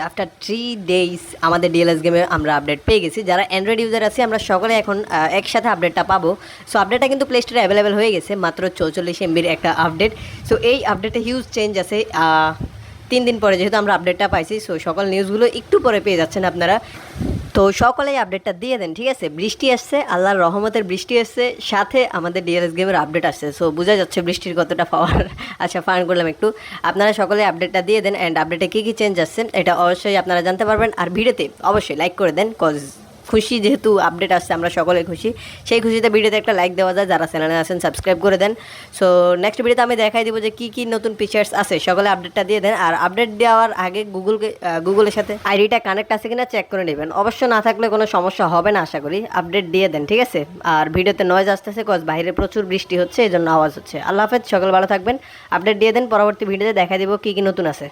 After three days আমাদের DLS গেমে আমরা আপডেট পেয়ে গেছি। যারা অ্যান্ড্রয়েড ইউজার আছে, আমরা সকলে এখন একসাথে আপডেটটা পাবো। সো আপডেটটা কিন্তু প্লে স্টোরে অ্যাভেলেবেল হয়ে গেছে, মাত্র চৌচল্লিশ এমবির একটা আপডেট সো এই আপডেটে হিউজ চেঞ্জ আছে। তিন দিন পরে যেহেতু আমরা আপডেটটা পাইছি সো সকল নিউজগুলো একটু পরে পেয়ে যাচ্ছেন আপনারা। তো সকলেই আপডেটটা দিয়ে দেন, ঠিক আছে? বৃষ্টি আসছে, আল্লাহর রহমতের বৃষ্টি আসছে সাথে আমাদের ডিএলএস গেমের আপডেট আসছে। সো বোঝা যাচ্ছে বৃষ্টির কতটা পাওয়ার আচ্ছা ফান করলাম একটু। আপনারা সকলে আপডেটটা দিয়ে দেন অ্যান্ড আপডেটে কী কী চেঞ্জ আসছে, এটা অবশ্যই আপনারা জানতে পারবেন। আর ভিডিওতে অবশ্যই লাইক করে দেন কজ খুশি যেহেতু আপডেট আসছে, আমরা সকলে খুশি। সেই খুশিতে ভিডিওতে একটা লাইক দেওয়া যায়, যারা চ্যানেলে আছেন সাবস্ক্রাইব করে দেন। সো নেক্সট ভিডিওতে আমি দেখাই দিব যে কী কী নতুন ফিচার্স আছে। সকলে আপডেটটা দিয়ে দেন। আর আপডেট দেওয়ার আগে গুগলকে গুগলের সাথে আইডিটা কানেক্ট আছে কিনা চেক করে নেবেন। অবশ্য না থাকলে কোনো সমস্যা হবে না, আশা করি। আপডেট দিয়ে দেন, ঠিক আছে? আর ভিডিওতে নয়েজ আসতেছে কজ বাইরে প্রচুর বৃষ্টি হচ্ছে এই জন্য আওয়াজ হচ্ছে। আল্লাহ হাফেজ, সকল ভালো থাকবেন। আপডেট দিয়ে দেন, পরবর্তী ভিডিওতে দেখা দিব কী কী নতুন আছে।